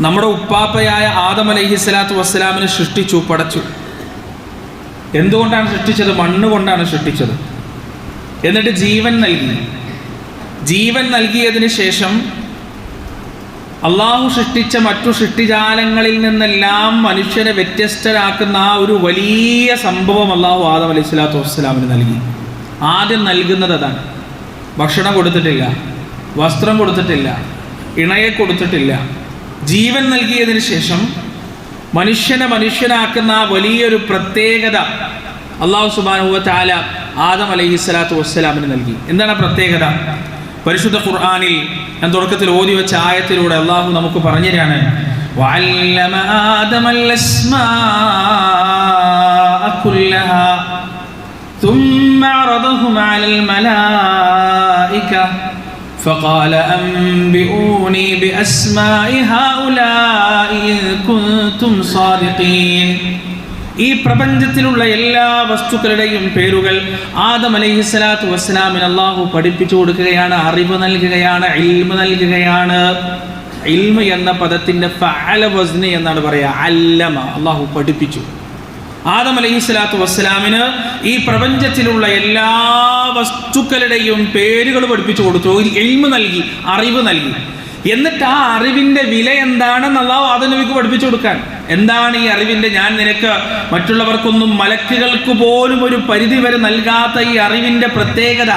നമ്മുടെ ഉപ്പാപ്പയായ ആദം അലഹി സ്വലാത്തു വസ്സലാമിനെ സൃഷ്ടിച്ചു പടച്ചു. എന്തുകൊണ്ടാണ് സൃഷ്ടിച്ചത്? മണ്ണ് കൊണ്ടാണ് സൃഷ്ടിച്ചത്. എന്നിട്ട് ജീവൻ നൽകി. ജീവൻ നൽകിയതിന് ശേഷം അള്ളാഹു സൃഷ്ടിച്ച മറ്റു സൃഷ്ടിജാലങ്ങളിൽ നിന്നെല്ലാം മനുഷ്യനെ വ്യത്യസ്തരാക്കുന്ന ആ ഒരു വലിയ സംഭവം അള്ളാഹു ആദം അലൈഹി സ്വലാത്തു വസ്സലാമിന് നൽകി. ആദ്യം നൽകുന്നത് അതാണ്. ഭക്ഷണം കൊടുത്തിട്ടില്ല. വസ്ത്രം കൊടുത്തിട്ടില്ല. ഇണയെ കൊടുത്തിട്ടില്ല. ജീവൻ നൽകിയതിന് ശേഷം മനുഷ്യനെ മനുഷ്യനാക്കുന്ന ആ വലിയൊരു പ്രത്യേകത അള്ളാഹു സുബാനുവ താല ആദം അലൈഹി സ്വലാത്തു വസ്സലാമിന് നൽകി എന്താണ് ആ പ്രത്യേകത പരിശുദ്ധ ഖുർആാനിൽ ഞാൻ തുടക്കത്തിൽ ഓതി വെച്ച ആയത്തിലൂടെ അള്ളാഹു നമുക്ക് പറഞ്ഞു തരാണ് وعلم آدم الأسماء كلها ثم عرضهم على الملائكة فقال أنبئوني بأسماء هؤلاء إن كنتم صادقين ഈ പ്രപഞ്ചത്തിലുള്ള എല്ലാ വസ്തുക്കളുടെയും പേരുകൾ ആദം അലൈഹി സ്വലാത്തു വസ്സലാമിന് അള്ളാഹു പഠിപ്പിച്ചു കൊടുക്കുകയാണ് അറിവ് നൽകുകയാണ് ഇൽമ നൽകുകയാണ് ഇൽമ എന്ന പദത്തിന്റെ ഫഅല വസ്നി എന്നാണ് പറയുക അല്ലമ അള്ളാഹു പഠിപ്പിച്ചു ആദം അലൈഹി സ്വലാത്തു വസ്സലാമിന് ഈ പ്രപഞ്ചത്തിലുള്ള എല്ലാ വസ്തുക്കളുടെയും പേരുകൾ പഠിപ്പിച്ചു കൊടുത്തു. എൽമ നൽകി അറിവ് നൽകി. എന്നിട്ട് ആ അറിവിന്റെ വില എന്താണെന്ന് അള്ളാഹു ആദം നബിക്ക് പഠിപ്പിച്ചു കൊടുക്കാൻ. എന്താണ് ഈ അറിവിന്റെ? ഞാൻ നിനക്ക് മറ്റുള്ളവർക്കൊന്നും മലക്കുകൾക്ക് പോലും ഒരു പരിധി വരെ നൽകാത്ത ഈ അറിവിന്റെ പ്രത്യേകത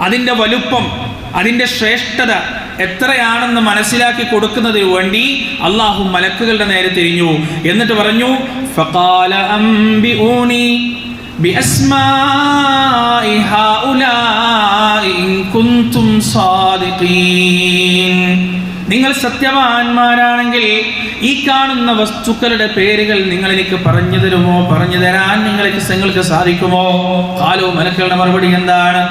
അതിന്റെ വലുപ്പം അതിന്റെ ശ്രേഷ്ഠത എത്രയാണെന്ന് മനസ്സിലാക്കി കൊടുക്കുന്നതിന് വേണ്ടി അള്ളാഹു മലക്കുകളുടെ നേരെ തിരിഞ്ഞു എന്നിട്ട് പറഞ്ഞു ഫഖാല അംബിഊനി بأسماء هؤلاء إن كنتم صادقين നിങ്ങൾ സത്യവാന്മാരാണെങ്കിൽ ഈ കാണുന്ന വസ്തുക്കളുടെ പേരുകൾ നിങ്ങൾ എനിക്ക് പറഞ്ഞു തരുമോ? പറഞ്ഞു തരാൻ നിങ്ങൾക്ക് നിങ്ങൾക്ക് സാധിക്കുമോ? കാലോ മലക്കളുടെ മറുപടി എന്താണ്?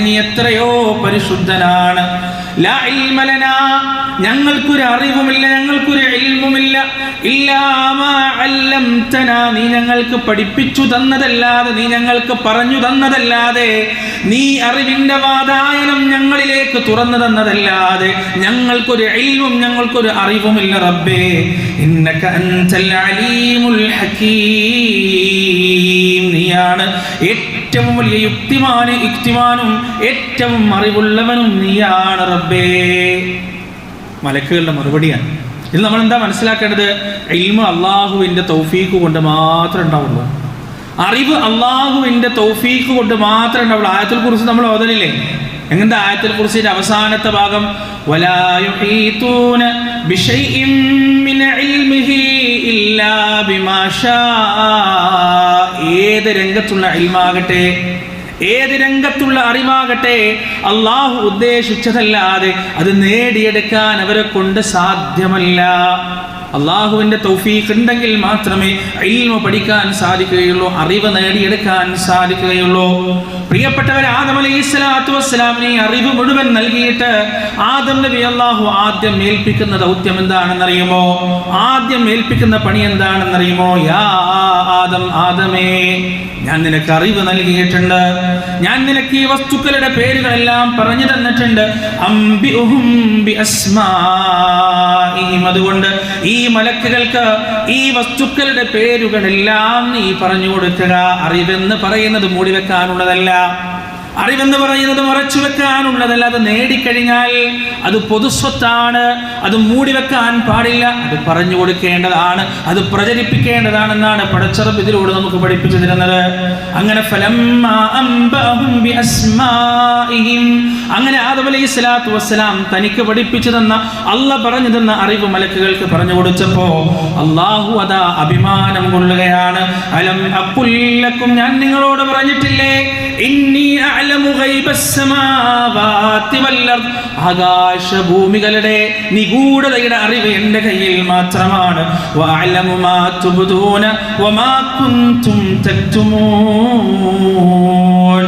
നീ എത്രയോ പരിശുദ്ധനാണ്. ഞങ്ങൾക്കൊരു അറിവുമില്ല ഞങ്ങൾക്കൊരു അല്ലംതനാ നീ ഞങ്ങൾക്ക് പഠിപ്പിച്ചു തന്നതല്ലാതെ നീ ഞങ്ങൾക്ക് പറഞ്ഞു തന്നതല്ലാതെ നീ അറിവിന്റെ വാതായനം ഞങ്ങളിലേക്ക് തുറന്നു തന്നതല്ലാതെ ഞങ്ങൾക്കൊരു ഇൽമും ഞങ്ങൾക്കൊരു അറിവുമില്ല റബ്ബേ. നീയാണ് ഏറ്റവും വലിയ യുക്തിമാന് യുക്തിമാനും ഏറ്റവും അറിവുള്ളവനും നീയാണ് റബ്ബേ. മലക്കുകളുടെ മറുപടിയാണ്. ഇത് നമ്മൾ എന്താ മനസ്സിലാക്കേണ്ടത്? ഇൽമ അള്ളാഹുവിന്റെ തൗഫീഖ് കൊണ്ട് മാത്രമേ ഉണ്ടാവുള്ളൂ. അറിവ് അള്ളാഹുവിന്റെ തൗഫീഖ് കൊണ്ട് മാത്രമേ ഉണ്ടാവുള്ളൂ. ആയത്തിൽ കുറിച്ച് നമ്മൾ ഓതലില്ലേ? എങ്ങനത്തെ ആയത്തിൽ കുറിച്ചിന്റെ അവസാനത്തെ ഭാഗം? ഏത് രംഗത്തുള്ള ഇൽമാകട്ടെ? ഏത് രംഗത്തുള്ള അറിവാകട്ടെ അള്ളാഹു ഉദ്ദേശിച്ചതല്ലാതെ അത് നേടിയെടുക്കാൻ അവരെ കൊണ്ട് സാധ്യമല്ല. അള്ളാഹുവിന്റെ തൗഫീഖ് ഉണ്ടെങ്കിൽ മാത്രമേ ഇൽമ പഠിക്കാൻ സാധിക്കുകയുള്ളൂ അറിവ് നേടിയെടുക്കാൻ സാധിക്കുകയുള്ളൂ. പ്രിയപ്പെട്ടവർ ആദം അലൈഹി സ്വലാത്തു വസ്സലാമിനെ അറിവ് മുഴുവൻ നൽകിയിട്ട് ആദം നബി അള്ളാഹു ആദ്യം ഏൽപ്പിക്കുന്ന ദൗത്യം എന്താണെന്നറിയുമോ? ആദ്യം ഏൽപ്പിക്കുന്ന പണി എന്താണെന്നറിയുമോ? യാ ആദം ആദമേ ഞാൻ നിനക്ക് അറിവ് നൽകിയിട്ടുണ്ട്. ഞാൻ നിനക്ക് ഈ വസ്തുക്കളുടെ പേരുകളെല്ലാം പറഞ്ഞു തന്നിട്ടുണ്ട്. അതുകൊണ്ട് ഈ മലക്കുകൾക്ക് ഈ വസ്തുക്കളുടെ പേരുകളെല്ലാം നീ പറഞ്ഞു കൊടുക്കുക. അറിവെന്ന് പറയുന്നത് മൂടി വെക്കാനുള്ളതല്ല അറിവെന്ന് പറയുന്നത് മറച്ചു വെക്കാനുള്ളതല്ല അത് നേടിക്കഴിഞ്ഞാൽ അത് പൊതുസ്വത്താണ് അത് മൂടി വെക്കാൻ പാടില്ല. അത് പറഞ്ഞു കൊടുക്കേണ്ടതാണ് അത് പ്രചരിപ്പിക്കേണ്ടതാണെന്നാണ് പടച്ചറപ്പ് ഇതിലൂടെ നമുക്ക് പഠിപ്പിച്ചു തരുന്നത്. അങ്ങനെ. അങ്ങനെ ആദം അലൈഹി സ്വലാത്തു വസ്സലാം തനിക്ക് പഠിപ്പിച്ചു തന്ന അല്ല പറഞ്ഞു തന്ന അറിവ് മലക്കുകൾക്ക് പറഞ്ഞു കൊടുത്തപ്പോ അള്ളാഹു അതാ അഭിമാനം കൊള്ളുകയാണ്. അലം അപ്പുല്ലക്കും ഞാൻ നിങ്ങളോട് പറഞ്ഞിട്ടില്ലേ? ഇന്നി ആകാശഭൂമികളുടെ നിഗൂഢതയുടെ അറിവ് എന്റെ കയ്യിൽ മാത്രമാണ്.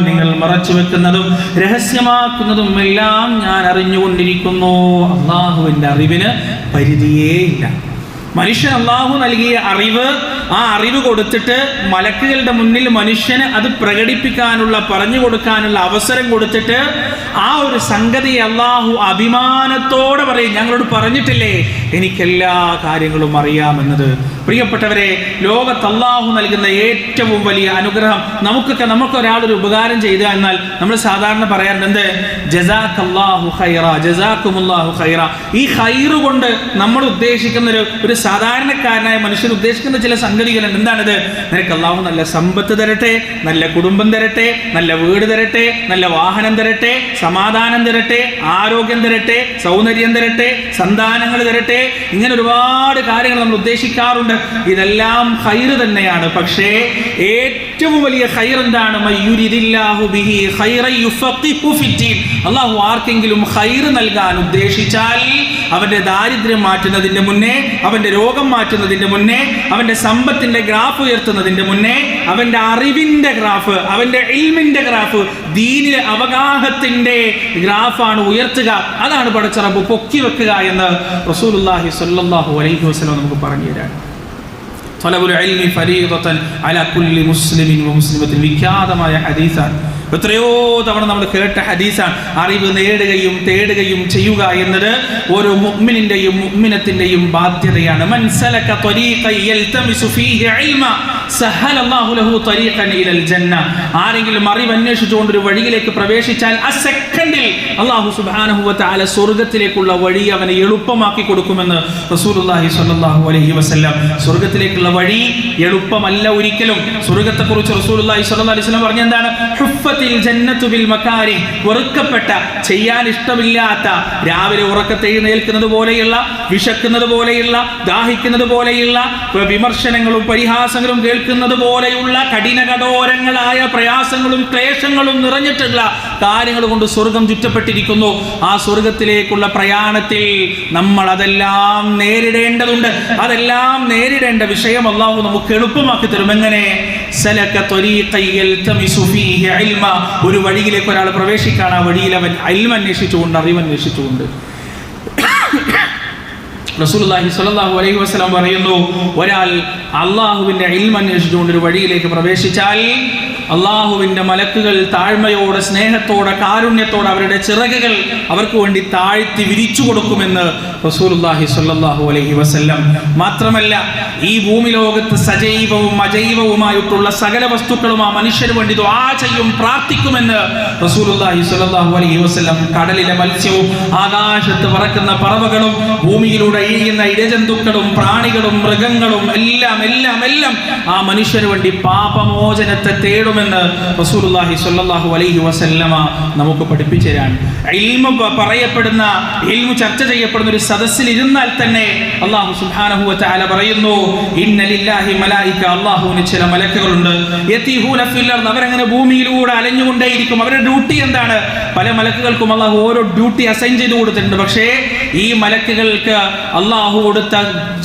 നിങ്ങൾ മറച്ചു വെക്കുന്നതും രഹസ്യമാക്കുന്നതും എല്ലാം ഞാൻ അറിഞ്ഞുകൊണ്ടിരിക്കുന്നു. അള്ളാഹുവിന്റെ അറിവിന് പരിധിയേ ഇല്ല. മനുഷ്യൻ അള്ളാഹു നൽകിയ അറിവ് ആ അറിവ് കൊടുത്തിട്ട് മലക്കുകളുടെ മുന്നിൽ മനുഷ്യന് അത് പ്രകടിപ്പിക്കാനുള്ള പറഞ്ഞു കൊടുക്കാനുള്ള അവസരം കൊടുത്തിട്ട് ആ ഒരു സംഗതി അള്ളാഹു അഭിമാനത്തോടെ പറയും. ഞങ്ങളോട് പറഞ്ഞിട്ടില്ലേ? എനിക്കെല്ലാ കാര്യങ്ങളും അറിയാമെന്നത്. പ്രിയപ്പെട്ടവരെ ലോകത്ത് അള്ളാഹു നൽകുന്ന ഏറ്റവും വലിയ അനുഗ്രഹം നമുക്കൊക്കെ നമുക്ക് ഒരാളൊരു ഉപകാരം ചെയ്ത എന്നാൽ നമ്മൾ സാധാരണ പറയാറുണ്ട് ജസാഖ് അള്ളാഹു ഖൈറ ജസാഖുമുല്ലാഹു ഖൈറ. ഈ ഖൈറ് കൊണ്ട് നമ്മൾ ഉദ്ദേശിക്കുന്ന ഒരു സാധാരണക്കാരനായ മനുഷ്യൻ ഉദ്ദേശിക്കുന്ന ചില സംഗതികളുണ്ട് എന്താണിത്? നിനക്ക് അള്ളാഹു നല്ല സമ്പത്ത് തരട്ടെ നല്ല കുടുംബം തരട്ടെ നല്ല വീട് തരട്ടെ നല്ല വാഹനം തരട്ടെ സമാധാനം തരട്ടെ ആരോഗ്യം തരട്ടെ സൗന്ദര്യം തരട്ടെ സന്താനങ്ങൾ തരട്ടെ. ഇങ്ങനെ ഒരുപാട് കാര്യങ്ങൾ നമ്മൾ ഉദ്ദേശിക്കാറുണ്ട്. ഇതെല്ലാം ഹൈറ് തന്നെയാണ്. പക്ഷേ ഏറ്റവും വലിയ ഹൈർ എന്താണ്. അള്ളാഹു ആർക്കെങ്കിലും ഹൈറ് നൽകാൻ ഉദ്ദേശിച്ചാൽ അവന്റെ ദാരിദ്ര്യം മാറ്റുന്നതിന്റെ മുന്നേ അവന്റെ രോഗം മാറ്റുന്നതിന്റെ മുന്നേ അവന്റെ സമ്പത്തിന്റെ ഗ്രാഫ് ഉയർത്തുന്നതിന്റെ മുന്നേ അവന്റെ അറിവിന്റെ ഗ്രാഫ് അവന്റെ ഇൽമിന്റെ ഗ്രാഫ് ദീനിലെ അവഗാഹത്തിന്റെ ഗ്രാഫാണ് ഉയർത്തുക. അതാണ് പടച്ചറബ് പൊക്കി വെക്കുക എന്ന് റസൂലുള്ളാഹി സ്വല്ലല്ലാഹു അലൈഹി വസല്ലം നമുക്ക് പറഞ്ഞു തരാൻ. ഫരീദത്തൻ അല കുല്ലി മുസ്ലിമിൻ വ മുസ്ലിമത്തിൻ. വിഖ്യാതമായ ഹദീസാണ്. എത്രയോ തവണ നമ്മൾ കേട്ട ഹദീസാണ്. അറിവ് നേടുകയും തേടുകയും ചെയ്യുക എന്നത് ഒരു മുഗ്മിനിന്റെയും മുഗ്മിനത്തിന്റെയും ബാധ്യതയാണ്. മൻസലക ആരെങ്കിലും അറിവ് അന്വേഷിച്ചുകൊണ്ട് ഒരു വഴിയിലേക്ക് പ്രവേശിച്ചാൽ ആ സെക്കൻഡിൽ വ തആല സ്വർഗത്തിലേക്കുള്ള വഴി അവനെ എളുപ്പമാക്കി കൊടുക്കുമെന്ന് റസൂലുള്ളാഹി സ്വല്ലല്ലാഹു അലൈഹി വസല്ലം. സ്വർഗത്തിലേക്കുള്ള വഴി എളുപ്പമല്ല ഒരിക്കലും. സ്വർഗത്തെക്കുറിച്ച് റസൂലുള്ളാഹി സ്വല്ലല്ലാഹി അലൈഹി വസല്ലം പറഞ്ഞ എന്താണ് ഹുഫത്തിൽ ജന്നത്തു ബിൽ മക്കാരി വെറുക്കപ്പെട്ട ചെയ്യാൻ ഇഷ്ടമില്ലാത്ത രാവിലെ ഉറക്കത്തെ എഴുന്നേൽക്കുന്നത് പോലെയുള്ള വിശക്കുന്നത് പോലെയുള്ള ദാഹിക്കുന്നത് പോലെയുള്ള വിമർശനങ്ങളും പരിഹാസങ്ങളും കേൾക്കുന്നത് പോലെയുള്ള കഠിന പ്രയാസങ്ങളും ക്ലേശങ്ങളും നിറഞ്ഞിട്ടുള്ള കാര്യങ്ങൾ കൊണ്ട് സ്വർഗം ചുറ്റപ്പെട്ടിരിക്കുന്നു. ആ സ്വർഗത്തിലേക്കുള്ള പ്രയാണത്തിൽ നമ്മൾ അതെല്ലാം നേരിടേണ്ടതുണ്ട്. അതെല്ലാം നേരിടേണ്ട വിഷയം അള്ളാഹു നമുക്ക് എളുപ്പമാക്കി തരും. എങ്ങനെ. ഒരു വഴിയിലേക്ക് ഒരാൾ പ്രവേശിക്കാൻ ആ വഴിയിൽ അവൻ അന്വേഷിച്ചുകൊണ്ട് അറിവ് അന്വേഷിച്ചുകൊണ്ട്. റസൂലുള്ളാഹി സ്വല്ലല്ലാഹു അലൈഹി വസല്ലം പറയുന്നു ഒരാൾ അള്ളാഹുവിന്റെ ഇൽമ അന്വേഷിച്ചുകൊണ്ട് ഒരു വഴിയിലേക്ക് പ്രവേശിച്ചാൽ അള്ളാഹുവിന്റെ മലക്കുകൾ താഴ്മയോടെ സ്നേഹത്തോടെ കാരുണ്യത്തോടെ അവരുടെ ചിറകുകൾ അവർക്ക് വേണ്ടി താഴ്ത്തി വിരിച്ചു കൊടുക്കുമെന്ന് റസൂലുള്ളാഹി സ്വല്ലല്ലാഹു അലൈഹി വസല്ലം മാത്രമല്ല ഈ ഭൂമി ലോകത്ത് സജൈവവും അജൈവവുമായിട്ടുള്ള സകല വസ്തുക്കളും ആ മനുഷ്യന് വേണ്ടി ദുആ ചെയ്യും പ്രാർത്ഥിക്കുമെന്ന് റസൂലുള്ളാഹി സ്വല്ലല്ലാഹു അലൈഹി വസല്ലം കടലിലെ മത്സ്യവും ആകാശത്ത് പറക്കുന്ന പറവകളും ഭൂമിയിലൂടെ ഇഴിയുന്ന ഇഴജന്തുക്കളും പ്രാണികളും മൃഗങ്ങളും എല്ലാം എല്ലാം എല്ലാം ആ മനുഷ്യന് വേണ്ടി പാപമോചനത്തെ തേടുമെന്ന് റസൂലുള്ളാഹി സ്വല്ലല്ലാഹു അലൈഹി വസല്ലമ നമുക്ക് പഠിപ്പിച്ചു തരാൻ. ഇൽമ പറയപ്പെടുന്ന ഇൽമു ചർച്ച ചെയ്യപ്പെടുന്ന ഒരു സദസ്സിൽ ഇരുന്നാൽ തന്നെ അള്ളാഹു സുബ്ഹാനഹു വതആല പറയുന്നു ഇന്ന ലില്ലാഹി മലായിക അള്ളാഹുവിന് ചില മലക്കുകളുണ്ട്. യതീഹൂന ഫിൽ അവരങ്ങനെ ഭൂമിയിലൂടെ അലഞ്ഞുകൊണ്ടേയിരിക്കും. അവരുടെ ഡ്യൂട്ടി എന്താണ്? പല മലക്കുകൾക്കും അള്ളാഹു ഓരോ ഡ്യൂട്ടി അസൈൻ ചെയ്ത് കൊടുത്തിട്ടുണ്ട്. പക്ഷേ ഈ മലക്കുകൾക്ക് അള്ളാഹു കൊടുത്ത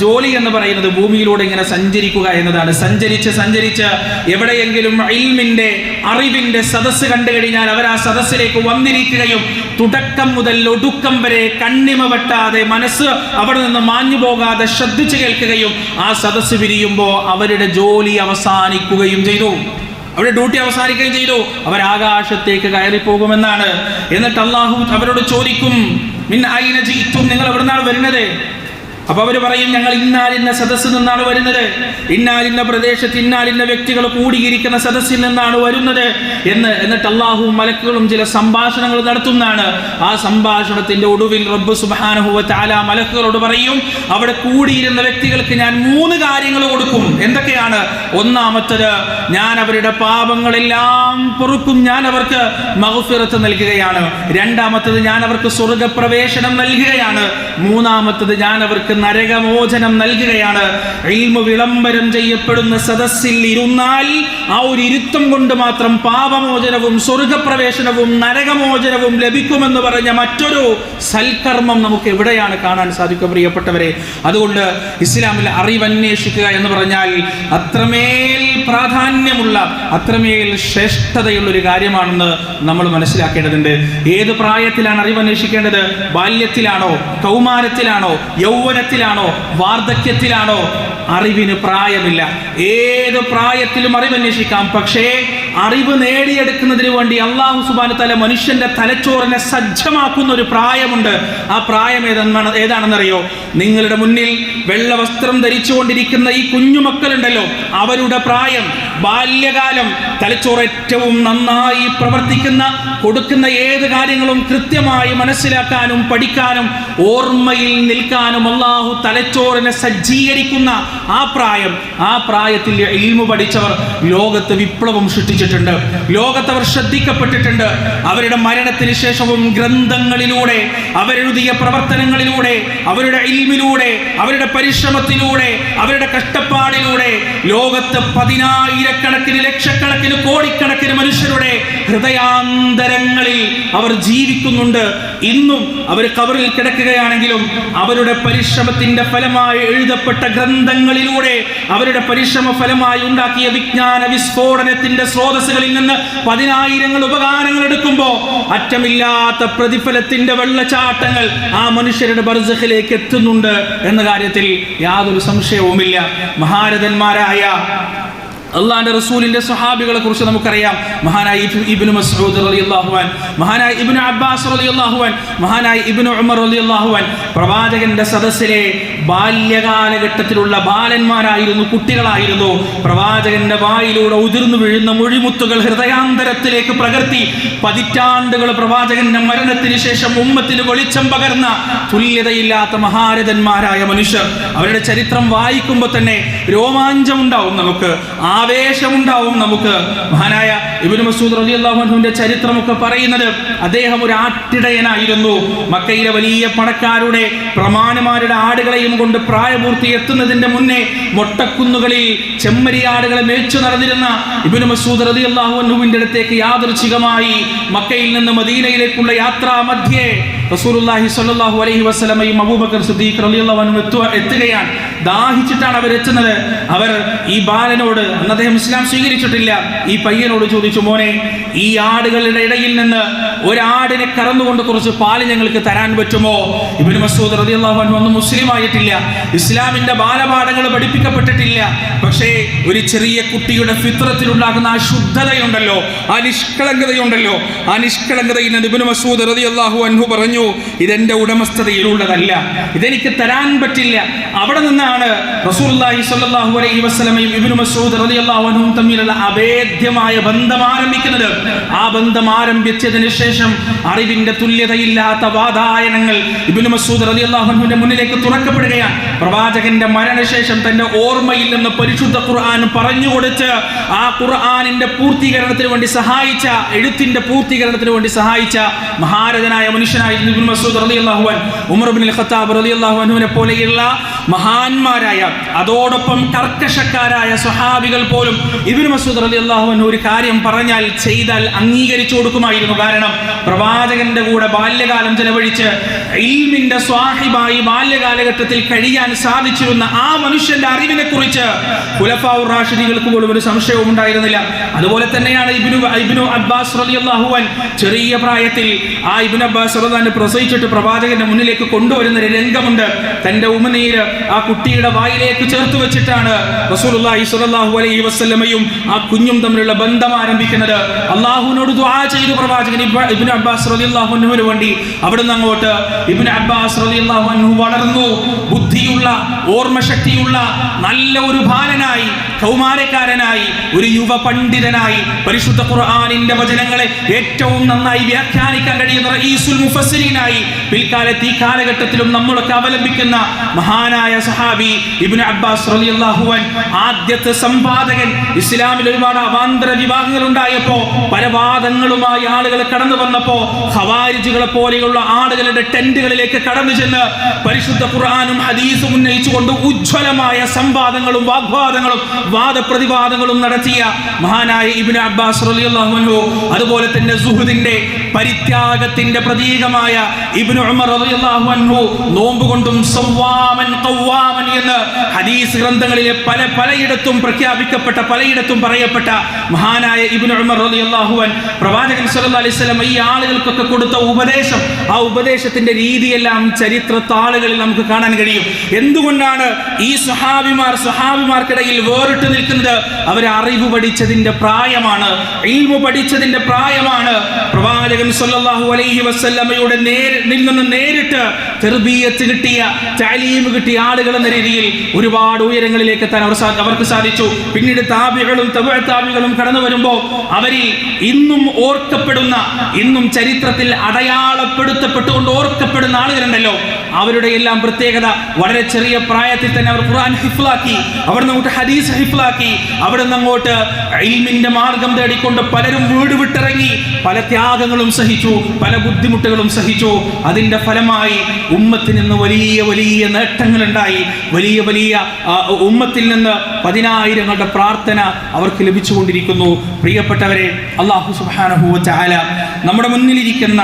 ജോലി എന്ന് പറയുന്നത് ഭൂമിയിലൂടെ ഇങ്ങനെ സഞ്ചരിക്കുക എന്നതാണ്. സഞ്ചരിച്ച് സഞ്ചരിച്ച് എവിടെയെങ്കിലും ഇൽമിന്റെ അറിവിന്റെ സദസ്സ് കണ്ടു കഴിഞ്ഞാൽ അവർ ആ സദസ്സിലേക്ക് വന്നിരിക്കുകയും തുടക്കം മുതൽ ഒടുക്കം വരെ കണ്ണിമ വെട്ടാതെ മനസ്സ് അവിടെ നിന്ന് മാഞ്ഞു പോകാതെ ശ്രദ്ധിച്ചു കേൾക്കുകയും ആ സദസ്സ് പിരിയുമ്പോൾ അവരുടെ ജോലി അവസാനിക്കുകയും ചെയ്തു. അവരുടെ ഡ്യൂട്ടി അവസാനിക്കുകയും ചെയ്തു. അവർ ആകാശത്തേക്ക് കയറിപ്പോകുമെന്നാണ്. എന്നിട്ട് അള്ളാഹു അവരോട് ചോദിക്കും നിങ്ങൾ എവിടുന്നാണ് വരുന്നത്? അപ്പൊ അവർ പറയും ഞങ്ങൾ ഇന്നാലിന്ന സദസ്സിൽ നിന്നാണ് വരുന്നത്. ഇന്നാലിന്ന പ്രദേശത്ത് ഇന്നാലിന്ന വ്യക്തികൾ കൂടിയിരിക്കുന്ന സദസ്സിൽ നിന്നാണ് വരുന്നത്. എന്ന് എന്നിട്ട് അള്ളാഹുവും മലക്കുകളും ചില സംഭാഷണങ്ങൾ നടത്തുന്നതാണ്. ആ സംഭാഷണത്തിന്റെ ഒടുവിൽ റബ്ബ് സുബാനഹുവ താല മലക്കുകളോട് പറയും അവിടെ കൂടിയിരുന്ന വ്യക്തികൾക്ക് ഞാൻ മൂന്ന് കാര്യങ്ങൾ കൊടുക്കും. എന്തൊക്കെയാണ്? ഒന്നാമത്തത് ഞാൻ അവരുടെ പാപങ്ങളെല്ലാം പൊറുക്കും. ഞാൻ അവർക്ക് മഹഫിറത്ത് നൽകുകയാണ്. രണ്ടാമത്തത് ഞാൻ അവർക്ക് സ്വർഗപ്രവേശനം നൽകുകയാണ്. മൂന്നാമത്തത് ഞാൻ അവർക്ക് നരകമോചനം നൽകുകയാണ്. വിളംബരം ചെയ്യപ്പെടുന്ന സദസ്സിൽ ഇരുന്നാൽ ആ ഒരു ഇരുത്തം കൊണ്ട് മാത്രം പാപമോചനവും സ്വർഗപ്രവേശനവും നരകമോചനവും ലഭിക്കുമെന്ന് പറഞ്ഞ മറ്റൊരു സൽക്കർമ്മം നമുക്ക് എവിടെയാണ് കാണാൻ സാധിക്കുക പ്രിയപ്പെട്ടവരെ? അതുകൊണ്ട് ഇസ്ലാമിൽ അറിവന്വേഷിക്കുക എന്ന് പറഞ്ഞാൽ അത്രമേൽ പ്രാധാന്യമുള്ള അത്രമേൽ ശ്രേഷ്ഠതയുള്ള ഒരു കാര്യമാണെന്ന് നമ്മൾ മനസ്സിലാക്കേണ്ടതുണ്ട്. ഏത് പ്രായത്തിലാണ് അറിവന്വേഷിക്കേണ്ടത്? ബാല്യത്തിലാണോ? കൗമാരത്തിലാണോ? യൗവനത്തിലാണോ? വാർദ്ധക്യത്തിലാണോ? അറിവിന് പ്രായമില്ല. ഏത് പ്രായത്തിലും അറിവന്വേഷിക്കാം. പക്ഷേ അറിവ് നേടിയെടുക്കുന്നതിന് വേണ്ടി അള്ളാഹു സുബാന തല മനുഷ്യന്റെ തലച്ചോറിനെ സജ്ജമാക്കുന്ന ഒരു പ്രായമുണ്ട്. ആ പ്രായം ഏതെന്നാണ് ഏതാണെന്നറിയോ? നിങ്ങളുടെ മുന്നിൽ വെള്ള വസ്ത്രം ധരിച്ചുകൊണ്ടിരിക്കുന്ന ഈ കുഞ്ഞുമക്കളുണ്ടല്ലോ അവരുടെ പ്രായം ബാല്യകാലം തലച്ചോറ് ഏറ്റവും നന്നായി പ്രവർത്തിക്കുന്ന കൊടുക്കുന്ന ഏത് കാര്യങ്ങളും കൃത്യമായി മനസ്സിലാക്കാനും പഠിക്കാനും ഓർമ്മയിൽ നിൽക്കാനും അള്ളാഹു തലച്ചോറിനെ സജ്ജീകരിക്കുന്ന ആ പ്രായം ആ പ്രായത്തിൽ ഇൽമു പഠിച്ചവർ ലോകത്ത് വിപ്ലവം സൃഷ്ടിച്ചിട്ടുണ്ട് ലോകത്ത് അവർ ശ്രദ്ധിക്കപ്പെട്ടിട്ടുണ്ട്. അവരുടെ മരണത്തിന് ശേഷവും ഗ്രന്ഥങ്ങളിലൂടെ അവരെഴുതിയ പ്രവർത്തനങ്ങളിലൂടെ അവരുടെ ഇൽമിലൂടെ അവരുടെ പരിശ്രമത്തിലൂടെ അവരുടെ കഷ്ടപ്പാടിലൂടെ ലോകത്ത് പതിനായിരക്കണക്കിന് ലക്ഷക്കണക്കിന് കോടിക്കണക്കിന് മനുഷ്യരുടെ ഹൃദയാന്തരങ്ങളിൽ അവർ ജീവിക്കുന്നുണ്ട്. ഇന്നും അവർ കവറിൽ കിടക്കുകയാണെങ്കിലും അവരുടെ പരിശ്രമത്തിന്റെ ഫലമായി എഴുതപ്പെട്ട ഗ്രന്ഥങ്ങളിലൂടെ അവരുടെ പരിശ്രമ ഫലമായി ഉണ്ടാക്കിയ വിജ്ഞാന വിസ്ഫോടനത്തിന്റെ സ്രോതസ്സുകളിൽ നിന്ന് പതിനായിരങ്ങൾ ഉപകാരങ്ങൾ എടുക്കുമ്പോൾ അറ്റമില്ലാത്ത പ്രതിഫലത്തിന്റെ വെള്ളച്ചാട്ടങ്ങൾ ആ മനുഷ്യരുടെ ബർസഖിലേക്ക് എത്തുന്നുണ്ട് എന്ന കാര്യത്തിൽ യാതൊരു സംശയവുമില്ല. മഹാരഥന്മാരായ അള്ളാന്റെ റസൂലിന്റെ സ്വഹാബികളെ കുറിച്ച് നമുക്കറിയാം. മഹാനായ ഇബിൻ മസൂദ് അലി അള്ളാഹുവാൻ മഹാനായ ഇബ്നു അബ്ബാസ് അലി അള്ളാഹുവാൻ മഹാനായ ഇബ്നു ഉമർ അലി അള്ളാഹുവാൻ പ്രവാചകന്റെ സദസ്സിലെ ബാല്യകാലഘട്ടത്തിലുള്ള ബാലന്മാരായിരുന്നു കുട്ടികളായിരുന്നു. പ്രവാചകന്റെ വായിലൂടെ ഉതിർന്നു വീഴുന്ന മൊഴിമുത്തുകൾ ഹൃദയാന്തരത്തിലേക്ക് പ്രകർത്തി പതിറ്റാണ്ടുകൾ പ്രവാചകന്റെ മരണത്തിന് ശേഷം ഉമ്മത്തിന് വെളിച്ചം പകർന്ന തുല്യതയില്ലാത്ത മഹാരഥന്മാരായ മനുഷ്യർ. അവരുടെ ചരിത്രം വായിക്കുമ്പോൾ തന്നെ രോമാഞ്ചമുണ്ടാവും നമുക്ക്. ആവേശമുണ്ടാവും നമുക്ക്. മഹാനായ ഇബ്നു മസൂദ് റലി അള്ളാഹുഹുവിന്റെ ചരിത്രമൊക്കെ പറയുന്നത് അദ്ദേഹം ഒരു ആട്ടിടയനായിരുന്നു. മക്കയിലെ വലിയ പണക്കാരുടെ പ്രമാണിമാരുടെ ആടുകളെയും കൊണ്ട് പ്രായപൂർത്തി എത്തുന്നതിന്റെ മുന്നേ മൊട്ടക്കുന്നുകളിൽ ചെമ്മരിയാടുകളെ മേച്ചു നടന്നിരുന്ന ഇബ്നു മസൂദ് റലി അള്ളാഹുഹുവിന്റെ അടുത്തേക്ക് യാദൃച്ഛികമായി മക്കയിൽ നിന്ന് മദീനയിലേക്കുള്ള യാത്രാ റസൂലുള്ളാഹി സ്വല്ലല്ലാഹു അലൈഹി വസല്ലമയും അബൂബക്കർ സിദ്ദീഖ് റളിയല്ലാഹു അൻഹു എത്തുക എത്തുകയാണ്. ദാഹിച്ചിട്ടാണ് അവർ എത്തുന്നത്. അവർ ഈ ബാലനോട് അന്ന് അദ്ദേഹം ഇസ്ലാം സ്വീകരിച്ചിട്ടില്ല. ഈ പയ്യനോട് ചോദിച്ചു മോനെ ഈ ആടുകളുടെ ഇടയിൽ നിന്ന് ഒരാടിനെ കറന്നുകൊണ്ട് കുറച്ച് പാൽ ഞങ്ങൾക്ക് തരാൻ പറ്റുമോ? ഇബ്നു മസൂദ് റളിയല്ലാഹു അൻഹു ഒന്നും മുസ്ലിം ആയിട്ടില്ല. ഇസ്ലാമിന്റെ ബാലപാഠങ്ങൾ പഠിപ്പിക്കപ്പെട്ടിട്ടില്ല. പക്ഷേ ഒരു ചെറിയ കുട്ടിയുടെ ഫിത്രത്തിലുണ്ടാകുന്ന ആ ശുദ്ധതയുണ്ടല്ലോ ആ നിഷ്കളങ്കതയുണ്ടല്ലോ. ആ നിഷ്കളങ്കതയിൽ നിന്ന് ഇബ്നു മസൂദ് റളിയല്ലാഹു അൻഹു പറഞ്ഞു ഇതെന്റെ ഉടമസ്ഥതയിലുള്ളതല്ല. ഇതെനിക്ക് തരാൻ പറ്റില്ല. അവിടെ നിന്നാണ് റസൂലുള്ളാഹി സ്വല്ലല്ലാഹു അലൈഹി വസല്ലമയും ഇബ്നു മസ്ഊദ് റളിയല്ലാഹു അള്ളാഹുനും തമ്മിലുള്ള അഭേദ്യമായ ബന്ധം ആരംഭിക്കുന്നത്. ആ ബന്ധം ആരംഭിച്ചതിന് ശേഷം അറിവിന്റെ തുല്യതയില്ലാത്ത വാതായനങ്ങൾ ഇബിനു മസൂദ് അലി അൻഹുവിന്റെ മുന്നിലേക്ക് തുറക്കപ്പെടുകയാണ്. പ്രവാചകന്റെ മരണശേഷം തന്റെ ഓർമ്മയിൽ നിന്ന് പരിശുദ്ധ ഖുർആൻ പറഞ്ഞു കൊടുത്ത് ആ ഖുർആാനിന്റെ പൂർത്തീകരണത്തിന് വേണ്ടി സഹായിച്ച എഴുത്തിന്റെ പൂർത്തീകരണത്തിന് വേണ്ടി സഹായിച്ച മഹാരഥനായ മനുഷ്യനായിരുന്നു ഇബ്നു മസ്ഊദ് റളിയല്ലാഹു അൻഹു ഉമർ ഇബ്നുൽ ഖത്താബ് റളിയല്ലാഹു അൻഹുവിനെ പോലെയുള്ള മഹാന്മാരായ അതോടൊപ്പം കർക്കശക്കാരായ സ്വഹാബികൾ പോലും ഇബ്നു മസ്ഊദ് റളിയല്ലാഹു അൻഹു ഒരു കാര്യം പറഞ്ഞാൽ ചെയ്താൽ അംഗീകരിച്ചു കൊടുക്കുമായിരുന്നു. കാരണം പ്രവാചകന്റെ കൂടെ ബാല്യകാലം ചെലവഴിച്ച് ഇൽമിന്റെ സ്വാഹിബായി ബാല്യകാലഘട്ടത്തിൽ കഴിയാൻ സാധിച്ചിരുന്ന ആ മനുഷ്യന്റെ അറിവിനെ കുറിച്ച് ഖുലഫാഉർ റാഷിദികൾക്ക് പോലും ഒരു സംശയവും ഉണ്ടായിരുന്നില്ല. അതുപോലെ തന്നെയാണ് ഇബ്നു ഇബ്നു അബ്ബാസ് റളിയല്ലാഹു അൻ ചെറിയ പ്രായത്തിൽ ആ ഇബ്നു അബ്ബാസ് റളിയല്ലാഹു പ്രസവിച്ചിട്ട് പ്രവാചകന്റെ മുന്നിലേക്ക് കൊണ്ടുവരുന്ന ഒരു രംഗമുണ്ട്. തന്റെ ഉമനീര് ആ കുട്ടിയുടെ വായിലേക്ക് ചേർത്ത് വെച്ചിട്ടാണ് റസൂലുള്ളാഹി സ്വല്ലല്ലാഹു അലൈഹി വസല്ലമയും ആ കുഞ്ഞും തമ്മിലുള്ള ബന്ധം ആരംഭിക്കുന്നത്. അള്ളാഹുവിനോട് ദുആ ചെയ്തു പ്രവാചകൻ ഇബ്നു അബ്ബാസ് റളിയല്ലാഹു അൻഹുവിന് വേണ്ടി. അവിടുന്ന് അങ്ങോട്ട് ഇബ്നു അബ്ബാസ് റളിയല്ലാഹു അൻഹു വളർന്നു. ബുദ്ധിയുള്ള ഓർമ്മശക്തിയുള്ള നല്ല ഒരു ബാലനായി കൗമാരക്കാരനായി ഒരു യുവ പണ്ഡിതനായി പരിശുദ്ധ ഖുർആാനിന്റെ വചനങ്ങളെ ഏറ്റവും നന്നായി വ്യാഖ്യാനിക്കാൻ കഴിയുന്ന റഈസുൽ മുഫസ്സിരീനായി. പിൽക്കാലത്ത് ഈ കാലഘട്ടത്തിലും നമ്മളൊക്കെ അവലംബിക്കുന്ന മഹാനായ സഹാബി ഇബ്നു അബ്ബാസ് അൻ ആദ്യത്തെ സംവാദകൻ. ഇസ്ലാമിൽ ഒരുപാട് അവാന്തര വിഭാഗങ്ങൾ ഉണ്ടായപ്പോ പല വാദങ്ങളുമായി ആളുകൾ കടന്നു വന്നപ്പോ ഹവാരിജുകളെ പോലെയുള്ള ആളുകളുടെ ടെന്റുകളിലേക്ക് കടന്നു ചെന്ന് പരിശുദ്ധ ഖുർആാനും ഹദീസും ഉന്നയിച്ചുകൊണ്ട് ഉജ്ജ്വലമായ സംവാദങ്ങളും വാഗ്വാദങ്ങളും വാദപ്രതിവാദങ്ങളും നടത്തിയ മഹാനായ ഇബിൻ അബ്ബാസ് റളിയല്ലാഹു അൻഹു അതുപോലെ തന്നെ സുഹൃദിന്റെ പരിത്യാഗത്തിന്റെ പ്രതീകമായ ഇബിൻ ഉമർ റളിയല്ലാഹു അൻഹു നോമ്പ് കൊണ്ടും സവ്വാമൻ ഖവ്വാമൻ എന്ന് ഹദീസ് ഗ്രന്ഥങ്ങളിലെ പല പലയിടത്തും പ്രഖ്യാപിക്കപ്പെട്ട പലയിടത്തും പറയപ്പെട്ട മഹാനായ ഇബിൻ ഉമർ റളിയല്ലാഹു അൻ പ്രവാചകൻ സല്ലല്ലാഹു അലൈഹി ഈ ആളുകൾക്കൊക്കെ കൊടുത്ത ഉപദേശം ആ ഉപദേശത്തിന്റെ രീതിയെല്ലാം ചരിത്ര താളുകളിൽ നമുക്ക് കാണാൻ കഴിയും. എന്തുകൊണ്ടാണ് ഈ സുഹാബിമാർ സുഹാബിമാർക്കിടയിൽ വേറിട്ട് നിൽക്കുന്നത് അവർ അറിവ് പഠിച്ചതിന്റെ പ്രായമാണ് ഇൽമു പഠിച്ചതിന്റെ പ്രായമാണ്. പ്രവാചകൻ സല്ലല്ലാഹു അലൈഹി വസല്ലമയുടെ നേരിൽ നിന്ന് നേരിട്ട് തെർബീയത്ത് കിട്ടിയ താലീം കിട്ടിയ ആളുകൾ എന്ന രീതിയിൽ ഒരുപാട് ഉയരങ്ങളിലേക്ക് എത്താൻ അവർ അവർക്ക് സാധിച്ചു. പിന്നീട് താപികളും താപികളും കടന്നു വരുമ്പോൾ അവരിൽ ഇന്നും ഓർക്കപ്പെടുന്ന ഇന്നും ചരിത്രത്തിൽ അടയാളപ്പെടുത്തപ്പെട്ടുകൊണ്ട് ഓർക്കപ്പെടുന്ന ആളുകളുണ്ടല്ലോ. അവരുടെ എല്ലാം പ്രത്യേകത വളരെ ചെറിയ പ്രായത്തിൽ തന്നെ അവർ ഖുർആൻ ഹിഫ്ലാക്കി. അവർ നമുക്ക് ഹദീസ് ഹിഫ്ലാക്കി അവിടെ നിന്ന് അങ്ങോട്ട് ഇൽമിന്റെ മാർഗം തേടിക്കൊണ്ട് പലരും വീട് വിട്ടിറങ്ങി. പല ത്യാഗങ്ങളും സഹിച്ചു. പല ബുദ്ധിമുട്ടുകളും സഹിച്ചു. അതിന്റെ ഫലമായി ഉമ്മത്തിൽ നിന്ന് വലിയ വലിയ നേട്ടങ്ങൾ ഉണ്ടായി വലിയ വലിയ ഉമ്മത്തിൽ നിന്ന് പതിനായിരങ്ങളുടെ പ്രാർത്ഥന അവർക്ക് ലഭിച്ചുകൊണ്ടിരിക്കുന്നു. പ്രിയപ്പെട്ടവരെ അള്ളാഹു സുബ്ഹാനഹു ചാല നമ്മുടെ മുന്നിലിരിക്കുന്ന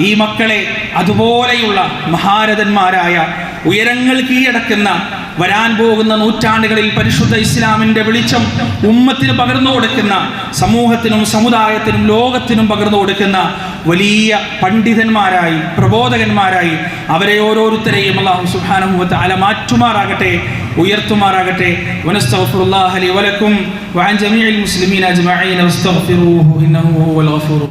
ഈ മക്കളെ അതുപോലെയുള്ള മഹാരഥന്മാരായ ഉയരങ്ങൾ കീഴടക്കുന്ന വരാൻ പോകുന്ന നൂറ്റാണ്ടുകളിൽ പരിശുദ്ധ ഇസ്ലാമിന്റെ വെളിച്ചം ഉമ്മത്തിന് പകർന്നു കൊടുക്കുന്ന സമൂഹത്തിനും സമുദായത്തിനും ലോകത്തിനും പകർന്നു കൊടുക്കുന്ന വലിയ പണ്ഡിതന്മാരായി പ്രബോധകന്മാരായി അവരെ ഓരോരുത്തരെയും അള്ളാഹു സുബ്ഹാനഹു അല മാറ്റുമാറാകട്ടെ ഉയർത്തുമാറാകട്ടെ. വനസ്തഗ്ഫിറുല്ലാഹ വലക്കും വഅൻ ജമീഇൽ മുസ്ലിമീന അജ്മഈന വസ്തഗ്ഫിറൂഹു ഇന്നഹു ഹുവൽ ഗഫൂർ